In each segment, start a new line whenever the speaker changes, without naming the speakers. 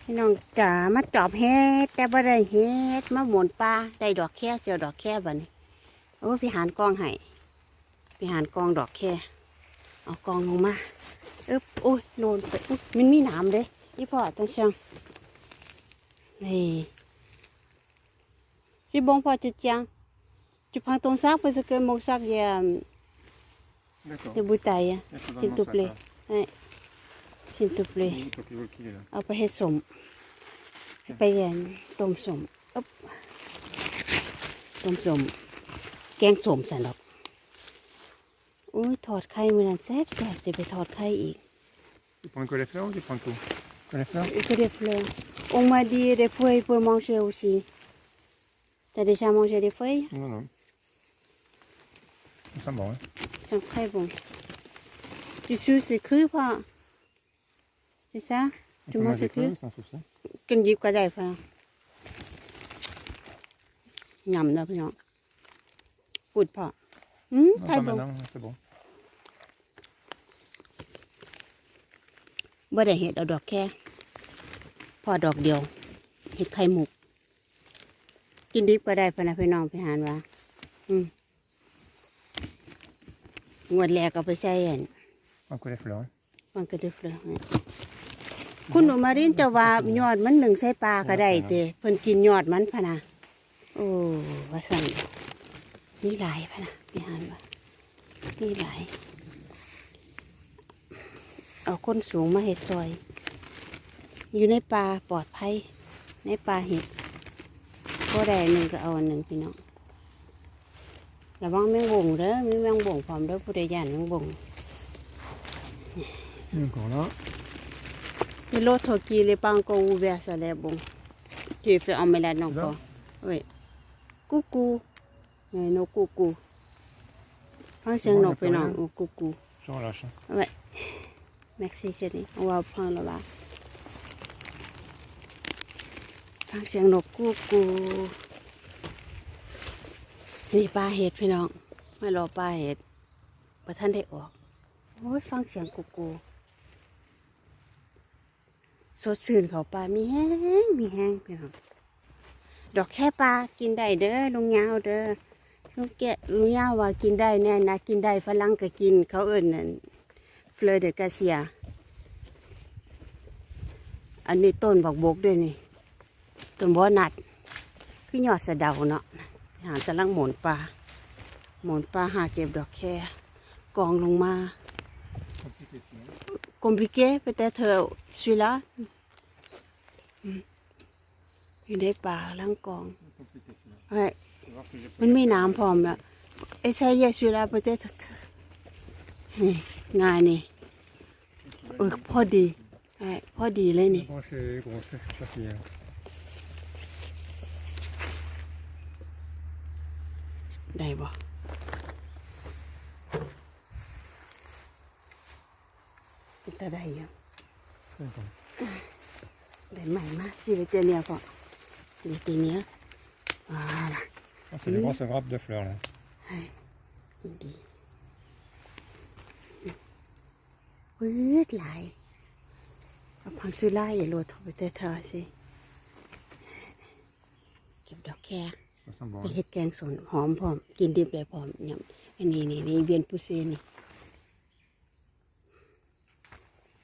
พี่น้องจ๋ามาจอบเฮ็ดแต่บ่ได้เฮ็ดมาหมุนปลาได้ดอกแค่เสียวดอกแค่บัดนี้โอ้พี่หานกองให้พี่หานกองดอกแค่เอากองลงมาอึ๊บโอ้ยโนนไปอุ๊ยมันมีหนามเด้ยี่พ่อตั้งช่างนี่สิบงพอจะจังจุพังตรงซักไปสเกินมงซักยาม
D'accord.
เดบุไตอะ
Il y a totalement
s'il te
ça,
plaît
quoi.
สินตุเปล
Oui, quand tu veux qu'il est là.
เอาไปให้สมให้ไปแยนต้มสมอึ๊บต้มสมแกงสมสันดอกอุ้ยถอดไข่มือนั้นแซ่บแซ่บจะไปถอดไข่อีก
Tu prends le cauliflower ou tu prends le tout Cauliflower
อีกก็เด็ดเลยองมาดีเด็ดเฟย pour manger aussi t'as déjà mangé des feuilles
Non, non. Ça sent bon, hein
c'est très bon tu sais c'est cru pas c'est ça
On
Tu
peut
manges
manger
cru
cru, sans souci.
กินยิบก็ได้ฟังยำนะ พี่น้องปุดพออืม
Non,
ไข่
pas
บ่
maintenant, c'est bon.
บ่ได้เห็ดเอาดอกแค่ พอดอกเดียว เห็ดไข่หมุกกินดิบก็ได้พะนะพี่น้องพี่หานว่า อืมงวดแรกเอาไปใส่อัน
En cauliflower.
มันก็ได้เฟลอ คุณหนูมารินจะว่ายอดมันหนึ่งใส่ปลาก็ได้เตเพิ่นกินยอดมันพะนะโอ้ว่าสั่นนี่หลายพะนะพี่หานว่านี่หลาย เอาคนสูงมาเห็ดซอย อยู่ในป่าปลอดภัย ในป่าเห็ดก็ได้อันหนึ่งก็เอาอันหนึ่งพี่น้องระวังแมงบ่งเด้อมีแมงบ่งพร้อมเด้อผู้ใดย่านแมงบ่ง
Encore là.
Et l'autre qui n'est pas encore ouvert, ça a l'air bon. Tu fais en malade encore. Oui. Coucou. Eh, non, coucou. Pensez
Bon,
non,
y a
puis
pas
non,
rien.
oh, coucou.
Je relâche. hein.
Ouais. Merci chérie. On va prendre là-bas. Pensez non, coucou. นี่ปลาเห็ดพี่น้อง มารอปลาเห็ดประท่านได้ออก โอ้ยฟังเสียงกูกู สดชื่นเขาปลามีแห้งมีแห้งพี่น้องดอกแค่ปลากินได้เด้อลุงยาวเด้อลุงแกลุงยาวว่ากินได้แน่นะกินได้ฝรั่งก็กิน เขาเอิ่นนั่นเฟลอเดกาเซีย อันนี้ต้นบักบกด้วยนี่ต้นบ่อนัดคือยอดสะเดาเนาะหากำลังหมุนปลาหมุนปลาหาเก็บดอกแค่กองลงมา
Compliqué, tu vois.
compliqué, peut-être euh, celui-là. Hmm. อยู่ในป่าลังกอง
Compliqué, celui-là.
เฮ้ย
Tu vas voir si j'ai
มันมีน้ำพร้อมแล้วเอ้ยใช่ยา celui-là peut-être นี่งานนี่เออพอดีเอ้ยพอดีเลยนี่
Bon, c'est gros, c'est ça qui est.
ได้บ่ เป็นตาได้ยังได้ใหม่มาสิไปเจอเนี่ยก็สิไปเจเนี่ยอ่าล่ะ
Ah, c'est des grosses grappes de fleurs, là.
ดีปื๊ดหลายเอาพังซื้อไล่าอย่าโหลดเข้าไปเตอเธอสิเก็บดอกแค่
Ça sent bon.
ไปเฮ็ดแกงสนหอมพร้อม กินดิบเลยพร้อมยำอันนี้นี่นี่เวียนปุเซนี่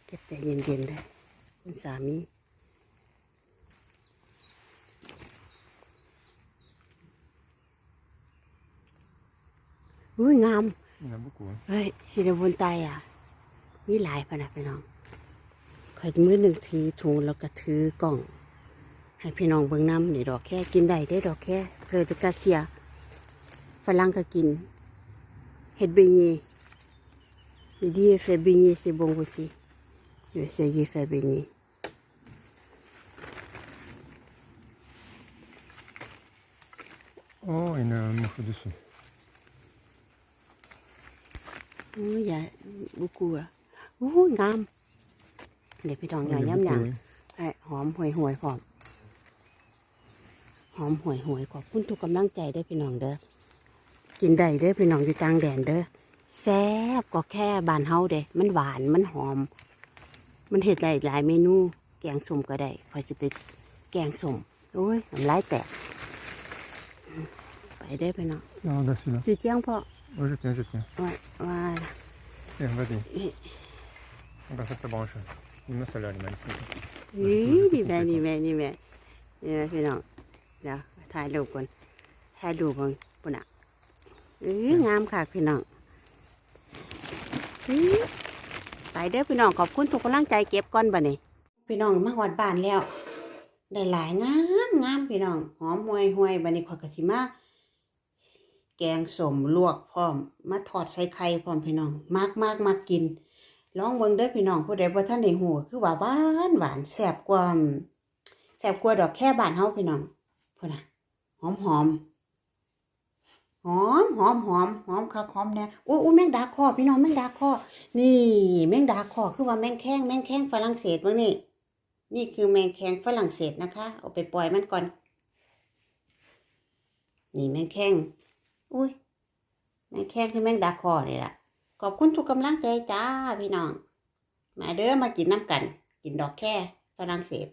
เก็บใจเย็นๆได้คุณสามีอุ้ยงาม
Il y en a beaucoup, hein.
เฮ้ยสิเดบนตายอะ มีหลายพะนะพี่น้องข่อยมือหนึ่งถือถุงแล้วก็ถือกล่อง ให้พี่น้องเบิ่งน้ำนี่ดอกแค่กินได้ได้ดอกแค่เพลเดกาเซียฝรั่งก็กิน เห็ดเบญี il dit fait beignet c'est bon aussi je vais essayer de faire beignet
Oh, il y a une mouche dessus.
อู้ยอย่าบุกูอะอู้ยงามเดี๋ยวพี่น้องอย่า
Il y a
ย้ำหยัง
beaucoup, oui.
ไอ้หอมห่วยห่วยๆพร้อม หอมห่วยห่วยๆขอบคุณทุกกำลังใจเด้อพี่น้องเด้อ กินได้เด้อพี่น้องอยู่กลางแดนเด้อ แซ่บก็แค่บานเฮาเด้มันหวานมันหอม มันเห็ดได้หลายเมนู แกงสมก็ได้คอยสิไปแกงสมโอ้ยน้ำลายแตก ไปได้ไปเนาะ
Non, là, celui-là.
จุเจียงพ่อ
Ouais, je tiens, je tiens.
ว่าว่า
Tiens, vas-y. On va faire sa branche. Dis-moi, celle-là, elle est magnifique.
นี่นี่แม่นี่แม่นี่แม่นี่แม่พี่น้องเดี๋ยวถ่ายรูปก่อนถ่ายรูปก่อนปุ่นอะเอ้ยงามค่ะพี่น้องอื้อ ไปเด้อพี่น้องขอบคุณทุกกำลังใจเก็บก่อนบ่นี่พี่น้องมาหอดบ้านแล้ว ได้หลายงามงามพี่น้องหอมห่วยห่วยบันนี้ขอยกะสิมาแกงสมลวกพร้อม มาทอดใส่ไข่พร้อมพี่น้องมากมากมากกินลองเบิ่งเด้อพี่น้องผู้ใดบ่ทันได้ฮู้คือว่าหวานหวานแซ่บกว่าแซ่บกว่าดอกแค่บ้านเฮาพี่น้องพุ่นน่ะหอมหอม หอมหอมหอมหอมคักหอมแน่อู้อู้แมงดาคอพี่น้องแมงดาคอนี่แมงดาคอคือว่าแมงแข้งแมงแข้งฝรั่งเศสเบิ่งนี่นี่คือแมงแคงฝรั่งเศสนะคะเอาไปปล่อยมันก่อน นี่แมงแคงอุ้ยแมงแคงคือแมงดาคอนี่ล่ะขอบคุณทุกกำลังใจจ้าพี่น้องมาเด้อมากินน้ำกัน กินดอกแค่ฝรั่งเศส